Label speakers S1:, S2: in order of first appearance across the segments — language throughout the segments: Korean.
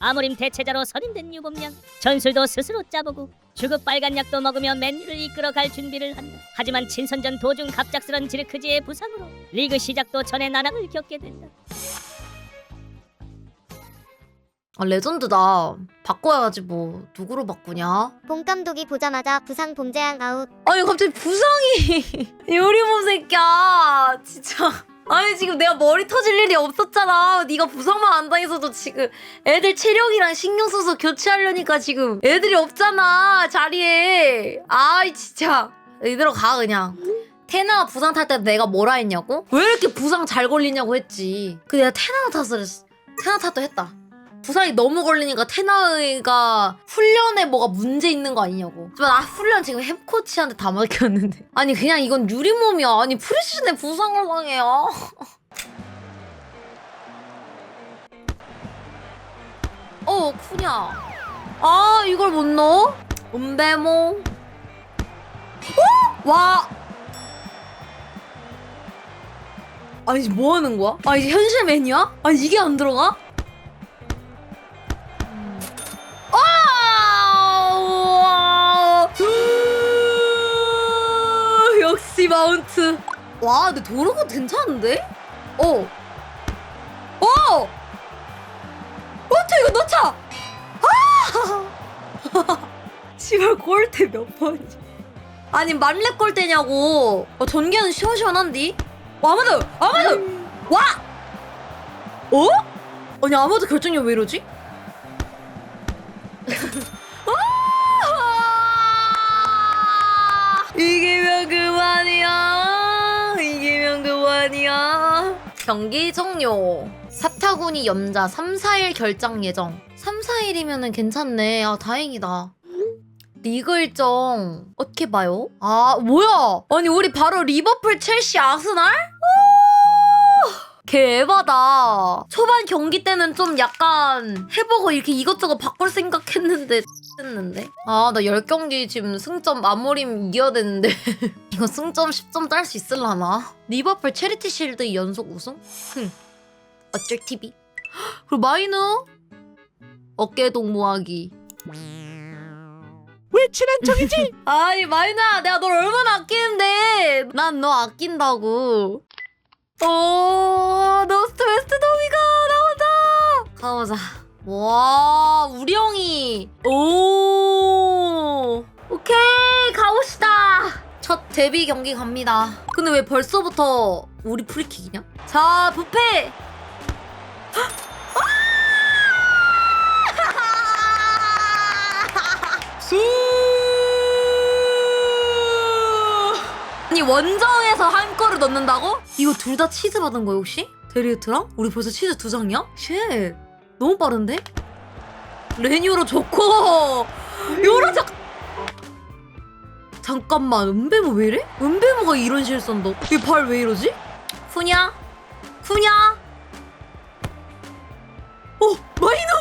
S1: 아무림 대체자로 선임된 유범양 전술도 스스로 짜보고 주급 빨간 약도 먹으며 맨유를 이끌어갈 준비를 한다. 하지만 친선전 도중 갑작스런 지르크지의 부상으로 리그 시작도 전에 나락을 겪게 된다.
S2: 아 레전드다. 바꿔야지 뭐 누구로 바꾸냐?
S3: 봉 감독이 보자마자 부상 봉재양 아웃.
S2: 아니 갑자기 부상이 요리몸 새끼야 진짜 아니 지금 내가 머리 터질 일이 없었잖아. 네가 부상만 안 당해서도 지금 애들 체력이랑 신경 써서 교체하려니까 지금 애들이 없잖아 자리에. 아이 진짜. 이대로 가 그냥. 테나 부상 탈 때 내가 뭐라 했냐고? 왜 이렇게 부상 잘 걸리냐고 했지? 그 내가 테나 탓을 했어 테나 탓도 했다 부상이 너무 걸리니까 테나가 훈련에 뭐가 문제 있는 거 아니냐고. 나 훈련 지금 햄코치한테 다 맡겼는데. 아니 그냥 이건 유리몸이야. 아니 프리시즌에 부상을 당해요. 어 쿠냐. 아 이걸 못 넣어? 음배모. 어? 와. 아니 뭐 하는 거야? 아 이제 현실 메뉴야? 아니 이게 안 들어가? 마운트. 와, 근데 도로가 괜찮은데? 어. 어! 어떻게 이거 넣자! 아! 씨발 골대 몇 번이? 아니 만렙 골대냐고. 어, 전개는 시원시원한디? 어, 아마도! 아마도! 와! 어? 아니 아마도 결정력 왜 이러지? 경기 종료. 사타구니 염자 3, 4일 결장 예정. 3, 4일이면은 괜찮네. 아, 다행이다. 리그 일정 어떻게 봐요? 아, 뭐야? 아니, 우리 바로 리버풀, 첼시, 아스날? 개바다. 초반 경기 때는 좀 약간 해보고 이렇게 이것저것 바꿀 생각했는데 했는데. 아, 나 10경기 지금 승점 마무리면 이겨야 되는데. 이거 승점 10점 딸 수 있을라나? 리버풀 체리티 실드 연속 우승? 흠. 어쩔 TV. 그리고 마이너? 어깨 동무하기.
S4: 왜 친한 척이지?
S2: 아니 마이나 내가 널 얼마나 아끼는데 난 너 아낀다고 오 노스트 웨스트 도미가 나온다 가보자 와 우리 형이 오 오케이 가봅시다 첫 데뷔 경기 갑니다 근데 왜 벌써부터 우리 프리킥이냐 자 부페 아니 원정에서 한 골을 넣는다고? 이거 둘 다 치즈 받은 거야 혹시? 데리우트랑? 우리 벌써 치즈 두 장이야? 쉣 너무 빠른데? 레니오로 좋고 요로 작 잠깐만 은배모 왜 이래? 은배모가 이런 실수한다 이발 왜 이러지? 푸냐? 푸냐? 어 마이누!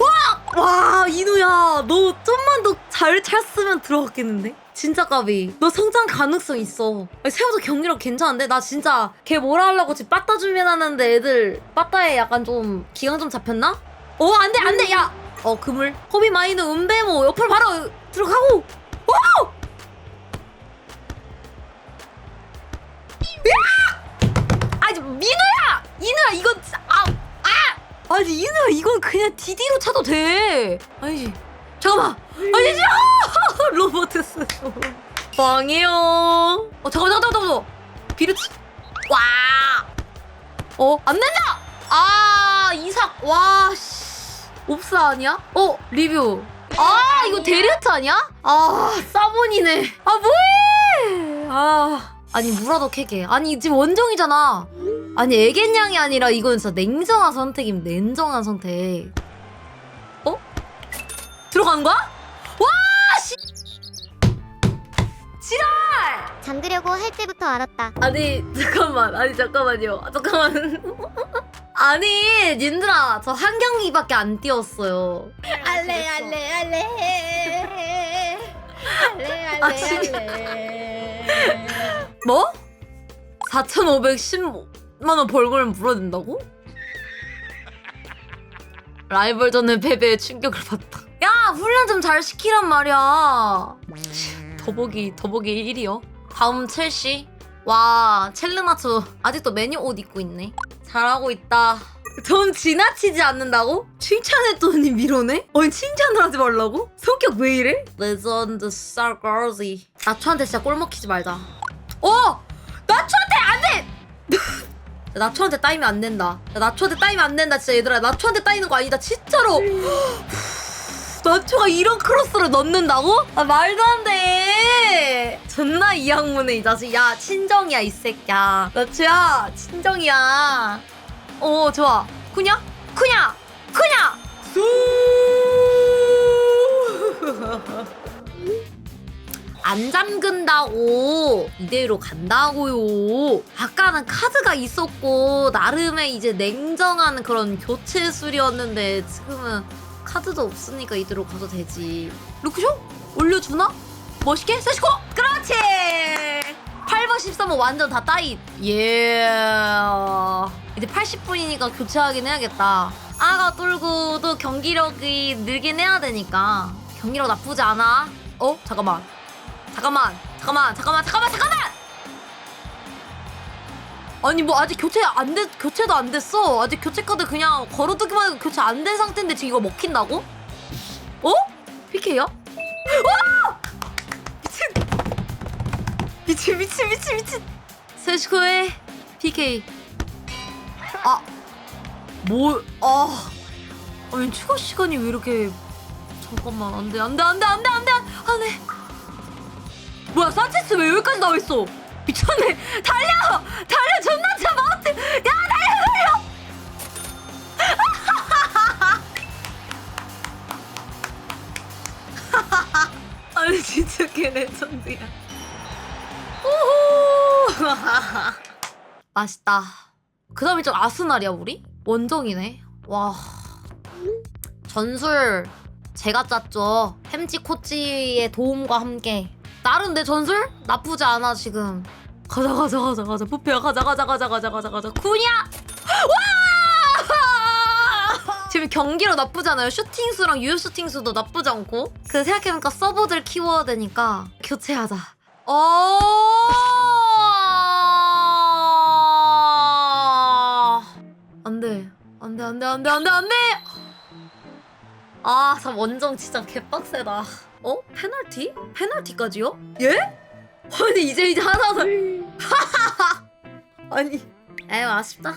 S2: 와! 와 이누야 너 좀만 더 잘 찼으면 들어갔겠는데? 진짜 까비 너 성장 가능성 있어 아니, 세워도 경기력 괜찮은데? 나 진짜 걔 뭐라 하려고 지금 빠따 준비해놨는데 애들 빠따에 약간 좀 기강 좀 잡혔나? 어 안 돼 안 돼 야! 어 그물 호비 마이는 은배모 옆으로 바로 들어가고 오! 야! 아니 민우야! 이누야 이건 진짜 아! 아! 아니 이누야 이건 그냥 디디로 차도 돼 아니지 잠깐만 아니지 아! 로버트스 방이요 어 잠깐만 잠깐만 잠깐만 비르치 와! 어? 안 된다! 아 이삭 와 씨 옵스 아니야? 어 리뷰 아 이거 데리트 아니야? 아 사본이네 아 뭐해 아 아니 무라도 캐게 아니 지금 원정이잖아 아니 애견냥이 아니라 이건 진짜 냉정한 선택입니다 냉정한 선택 어? 들어가는 거야? 지랄!
S3: 잠들려고 할 때부터 알았다.
S2: 아니 잠깐만 아니 잠깐만요 아, 잠깐만 아니 님들아 저 한 경기밖에 안 뛰었어요
S3: 알레 알레 알레 알레
S2: 아, 진짜. 뭐? 4,510만 원 벌금을 물어야 된다고? 라이벌전은 패배에 충격을 받다. 야 훈련 좀 잘 시키란 말이야. 더보기 더보기 1위요. 다음 첼시. 와 첼르나초 아직도 메뉴 옷 입고 있네. 잘하고 있다. 전 지나치지 않는다고? 칭찬했더니 밀어내? 아니 칭찬을 하지 말라고? 성격 왜 이래? 레전드 스타걸지 나초한테 진짜 꼴 먹히지 말자 어! 나초한테 안 돼! 나초한테 따이면 안 된다 야, 나초한테 따이면 안 된다 진짜 얘들아 나초한테 따이는 거 아니다 진짜로 나초가 이런 크로스를 넣는다고? 아 말도 안 돼 존나 이 학문에 이 자식 야 친정이야 이 새끼야 나초야 친정이야 어 좋아 쿠냐? 쿠냐? 쿠냐? 안 잠근다고 이대로 간다고요. 아까는 카드가 있었고 나름의 이제 냉정한 그런 교체 술이었는데 지금은 카드도 없으니까 이대로 가도 되지. 루크쇼 올려주나? 멋있게 세시고 그렇지. 8번 13번 완전 다 따잇. 예. 이제 80분이니까 교체하긴 해야겠다. 아가 뚫고도 경기력이 늘긴 해야 되니까 경기력 나쁘지 않아. 어 잠깐만. 잠깐만 잠깐만 잠깐만 잠깐만 잠깐만 아니 뭐 아직 교체 안 됐 교체도 안 됐어 아직 교체 카드 그냥 걸어두기만 해도 교체 안 된 상태인데 지금 이거 먹힌다고? 어? PK야? 와! 미친 미친 미친 미친 미친 세시코의 PK 아 뭘, 아 아니 추가 시간이 왜 이렇게 잠깐만 안돼 안돼 안돼 안돼 안돼 안돼 뭐야 산체스 왜 여기까지 나와 있어? 미쳤네. 달려, 달려, 존나 차 마운트. 야 달려, 달려. 아니 진짜 걔 레전드야. 오호. 맛있다. 그 다음에 좀 아스날이야 우리? 원정이네. 와. 전술 제가 짰죠. 햄찌 코치의 도움과 함께. 나름 내 전술? 나쁘지 않아 지금. 가자 가자 가자 가자. 부페야 가자 가자 가자 가자 가자 가자. 쿠냐 와! 지금 경기로 나쁘지 않아요. 슈팅 수랑 유효 슈팅 수도 나쁘지 않고. 그 생각해보니까 서버들 키워야 되니까 교체하자. 어! 안돼 안돼. 안돼 안돼 안돼 안돼! 아, 참 원정 진짜 개빡세다. 어? 페널티? 페널티까지요? 예? 아니 이제 이제 하나 더. 아니, 에휴 아쉽다.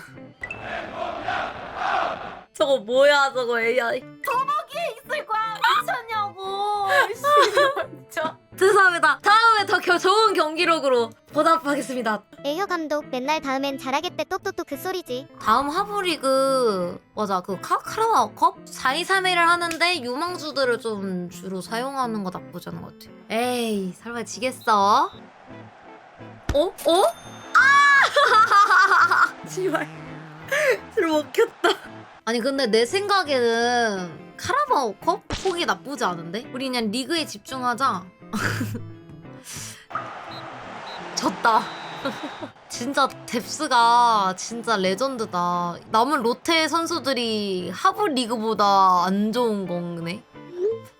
S2: 저거 뭐야 저거 AI. 더보기에 있을 거야 미쳤냐고. 진짜. 죄송합니다. 다 음에 더 겨, 좋은 경기력으로 보답하겠습니다.
S3: 에휴 감독 맨날 다음엔 잘하겠대 똑똑똑 그 소리지
S2: 다음 하브리그 맞아 그 카, 카라바오컵 4-2-3-1을 하는데 유망주들을 좀 주로 사용하는 거 나쁘지 않은 것 같아 에이 설마 지겠어? 어? 어? 아! 제발 술 먹혔다 아니 근데 내 생각에는 카라바오컵? 폭이 나쁘지 않은데? 우리 그냥 리그에 집중하자 졌다 진짜 뎁스가 진짜 레전드다. 남은 롯데 선수들이 하부 리그보다 안 좋은 거네.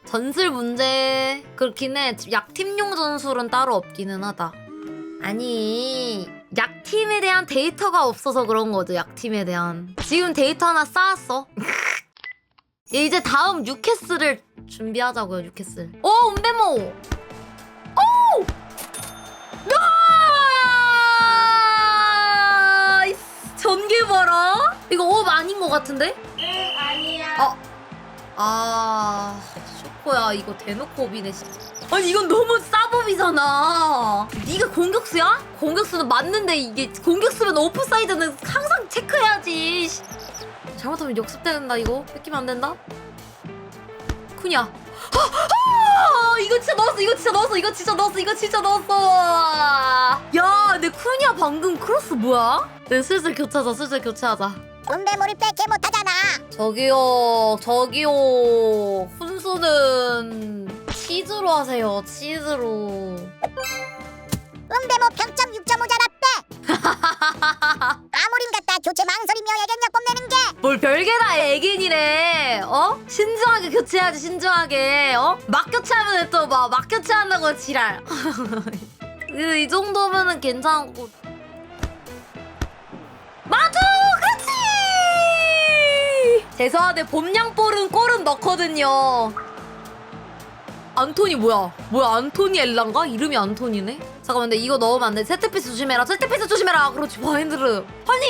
S2: 전술 문제 그렇긴 해. 약팀용 전술은 따로 없기는 하다. 아니 약팀에 대한 데이터가 없어서 그런 거죠. 약팀에 대한. 지금 데이터 하나 쌓았어. 이제 다음 뉴캐슬을 준비하자고요. 뉴캐슬. 오 은배모. 전개 봐라. 이거 업 아닌 것 같은데? 응 아니야. 아, 아 쇼코야 이거 대놓고 업이네. 진짜. 아니 이건 너무 싸법이잖아. 네가 공격수야? 공격수는 맞는데 이게 공격수면 오프사이드는 항상 체크해야지. 씨. 잘못하면 역습된다 이거 뺏기면 안 된다. 쿠냐. 아, 이거 진짜 넣었어 이거 진짜 넣었어 이거 진짜 넣었어 이거 진짜 넣었어. 야내 쿠냐 방금 크로스 뭐야? 네 슬슬 교체하자 슬슬 교체하자.
S3: 은배모를 뺏게 못하잖아.
S2: 저기요 저기요. 훈수는 치즈로 하세요 치즈로.
S3: 은배모 평점 6.5잘 왔대 아무림 같다. 교체 망설이며 애견력 뽐내는 게.
S2: 뭘 별게 다 애견이래 어? 신중하게 교체해야지 신중하게. 어? 막 교체하면 또막 막 교체한다고 지랄. 이, 이 정도면은 괜찮고. 맞아 그치 죄송한데 봄냥볼은 골은 넣거든요 안토니 뭐야 뭐야 안토니 엘란가? 이름이 안토니네? 잠깐만 근데 이거 넣으면 안돼 세트피스 조심해라 세트피스 조심해라 그렇지 바인드를 아니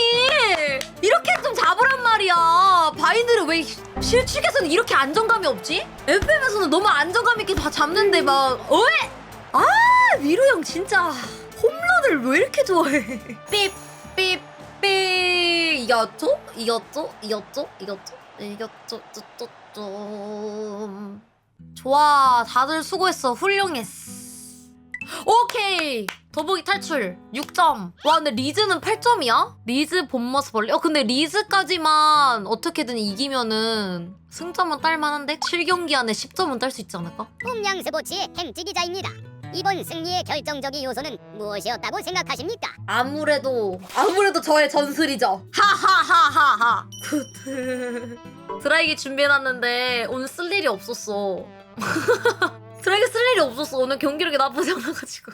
S2: 이렇게 좀 잡으란 말이야 바인드를 왜 실축에서는 이렇게 안정감이 없지? FM에서는 너무 안정감 있게 다 잡는데 막 어에? 아 미루 형 진짜 홈런을 왜 이렇게 좋아해 삐삐삐 이겼죠? 이겼죠? 이겼죠? 이겼죠? 이겼죠? 쪼쪼쪼 좋아 다들 수고했어. 훌륭했어. 오케이. 더보기 탈출. 6점. 와 근데 리즈는 8점이야? 리즈 본머스 벌레 어 근데 리즈까지만 어떻게든 이기면은 승점은 딸만한데? 7경기 안에 10점은 딸 수 있지 않을까?
S3: 홈양 스포츠의 햄찌 기자입니다. 이번 승리의 결정적인 요소는 무엇이었다고 생각하십니까?
S2: 아무래도 아무래도 저의 전술이죠. 하하하하하. 드라이기 준비해놨는데 오늘 쓸 일이 없었어. 드라이기 쓸 일이 없었어. 오늘 경기력이 나쁘지 않아가지고.